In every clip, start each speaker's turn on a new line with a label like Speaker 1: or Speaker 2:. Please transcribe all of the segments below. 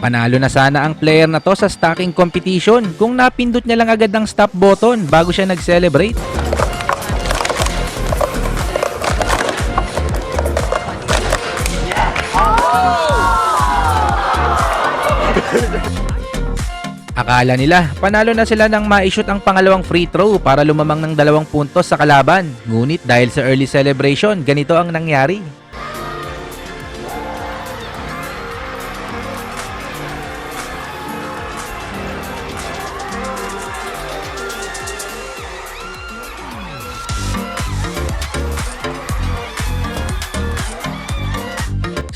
Speaker 1: Panalo na sana ang player na to sa stacking competition kung napindot niya lang agad ang stop button bago siya nag-celebrate. Akala nila, panalo na sila nang ma-shoot ang pangalawang free throw para lumamang ng dalawang puntos sa kalaban. Ngunit dahil sa early celebration, ganito ang nangyari.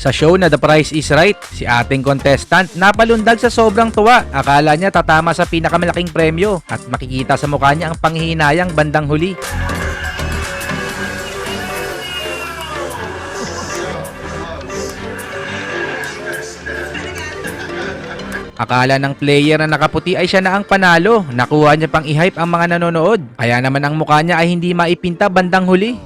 Speaker 1: Sa show na The Price is Right, si ating contestant napalundag sa sobrang tuwa. Akala niya tatama sa pinakamalaking premyo at makikita sa mukha niya ang panghihinayang bandang huli. Akala ng player na nakaputi ay siya na ang panalo. Nakuha niya pang i-hype ang mga nanonood. Kaya naman ang mukha niya ay hindi maipinta bandang huli.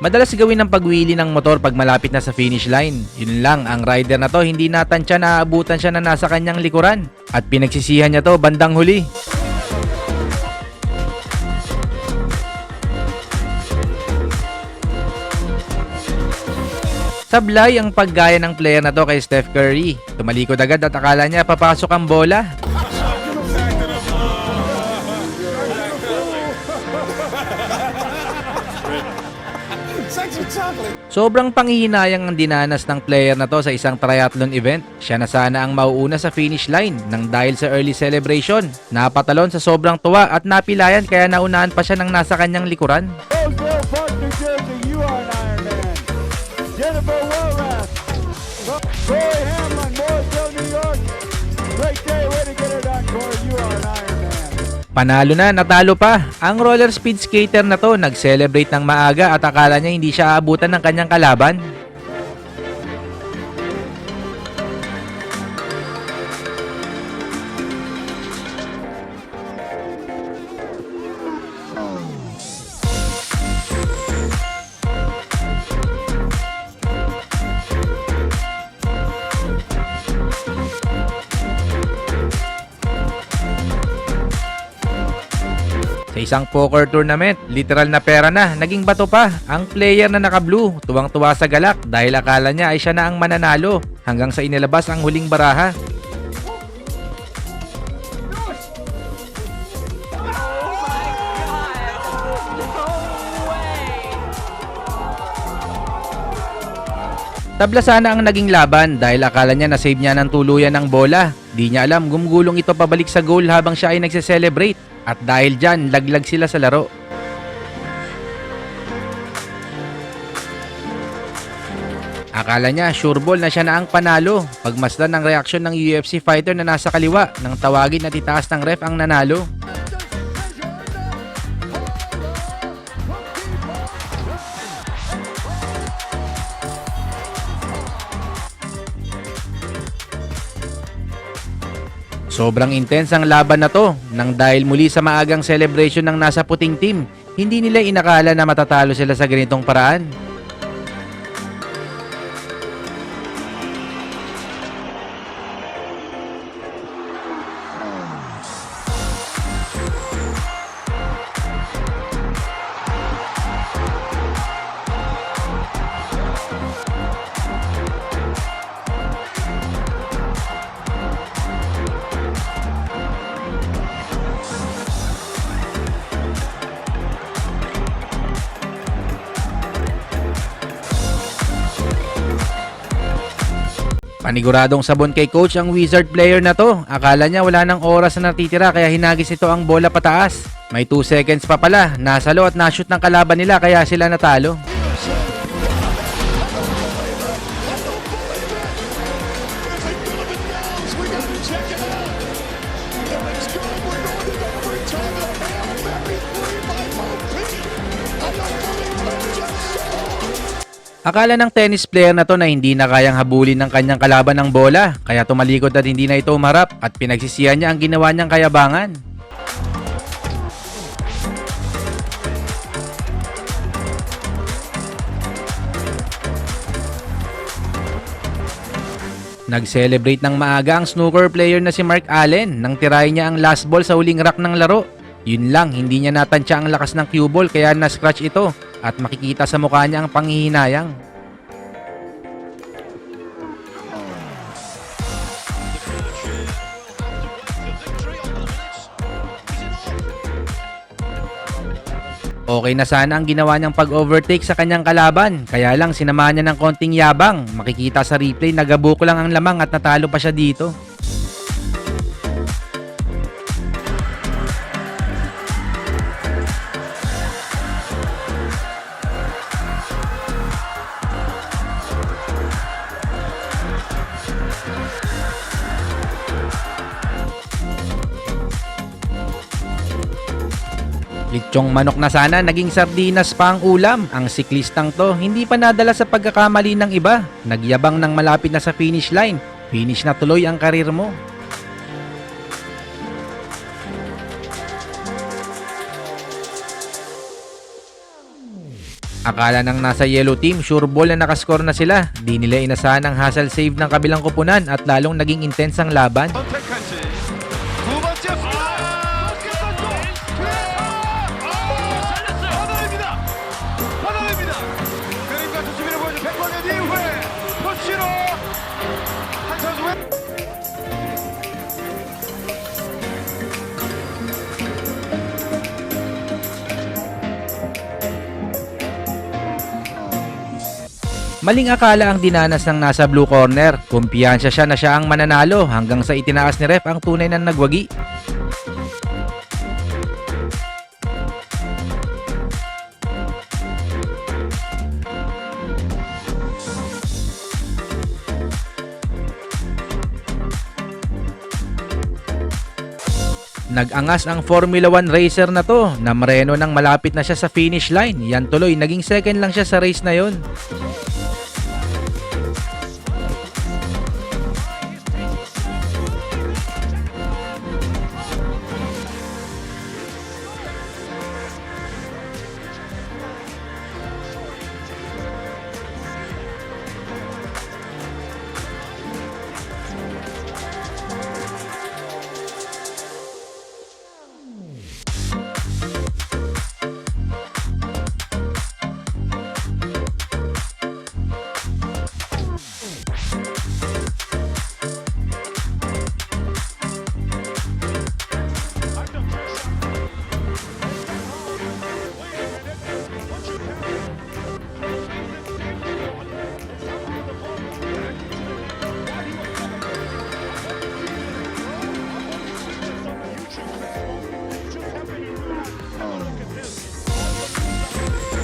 Speaker 1: Madalas gawin ng pagwili ng motor pag malapit na sa finish line. Yun lang, ang rider na to hindi natansya na aabutan siya na nasa kanyang likuran. At pinagsisihan niya to bandang huli. Sablay ang paggaya ng player na to kay Steph Curry. Tumalikod agad at akala niya papasok ang bola. Sobrang panghihinayang ang dinanas ng player na to sa isang triathlon event. Siya na sana ang mauuna sa finish line nang dahil sa early celebration. Napatalon sa sobrang tuwa at napilayan kaya naunahan pa siya ng nasa kanyang likuran.
Speaker 2: Roseville Park, New Jersey, you are an Iron Man. Jennifer Walrath, Corey Hamlin,
Speaker 1: Panalo na, natalo pa. Ang roller speed skater na to nag-celebrate ng maaga at akala niya hindi siya aabutan ng kanyang kalaban. Isang poker tournament, literal na pera na, naging bato pa. Ang player na naka-blue, tuwang-tuwa sa galak dahil akala niya ay siya na ang mananalo hanggang sa inilabas ang huling baraha. Tabla sana ang naging laban dahil akala niya na-save niya ng tuluyan ng bola. Di niya alam gumugulong ito pabalik sa goal habang siya ay nagse-celebrate. At dahil dyan, laglag sila sa laro. Akala niya sure ball na siya na ang panalo. Pagmasdan ng reaksyon ng UFC fighter na nasa kaliwa nang tawagin at itaas ng ref ang nanalo. Sobrang intense ang laban na to nang dahil muli sa maagang celebration ng nasa puting team, hindi nila inakala na matatalo sila sa ganitong paraan. Paniguradong sabon kay coach ang wizard player na to. Akala niya wala nang oras na natitira kaya hinagis ito ang bola pataas. May 2 seconds pa pala, nasalo at nashoot ng kalaban nila kaya sila natalo. Akala ng tennis player na to na hindi na kayang habulin ng kanyang kalaban ng bola, kaya tumalikod at hindi na ito umarap at pinagsisihan niya ang ginawa niyang kayabangan. Nag-celebrate ng maaga ang snooker player na si Mark Allen nang tirahin niya ang last ball sa huling rack ng laro. Yun lang, hindi niya natansya ang lakas ng cue ball kaya na-scratch ito at makikita sa mukha niya ang panghihinayang. Okay na sana ang ginawa niyang pag-overtake sa kanyang kalaban, kaya lang sinamahan niya ng konting yabang. Makikita sa replay na gabuko lang ang lamang at natalo pa siya dito. Litsong manok na sana naging sardinas pa ang ulam. Ang siklistang to hindi pa nadala sa pagkakamali ng iba. Nagyabang ng malapit na sa finish line. Finish na tuloy ang karir mo. Akala ng nasa yellow team, sure ball na nakascore na sila. Di nila inasahan ang hustle save ng kabilang kupunan at lalong naging intense ang laban.
Speaker 3: 선
Speaker 1: Maling akala ang dinanas ng nasa blue corner. Kumpiyansa siya na siya ang mananalo hanggang sa itinaas ni ref ang tunay na nagwagi. Nag-angas ang Formula 1 racer na to na mareno nang malapit na siya sa finish line. Yan tuloy, naging second lang siya sa race na yon.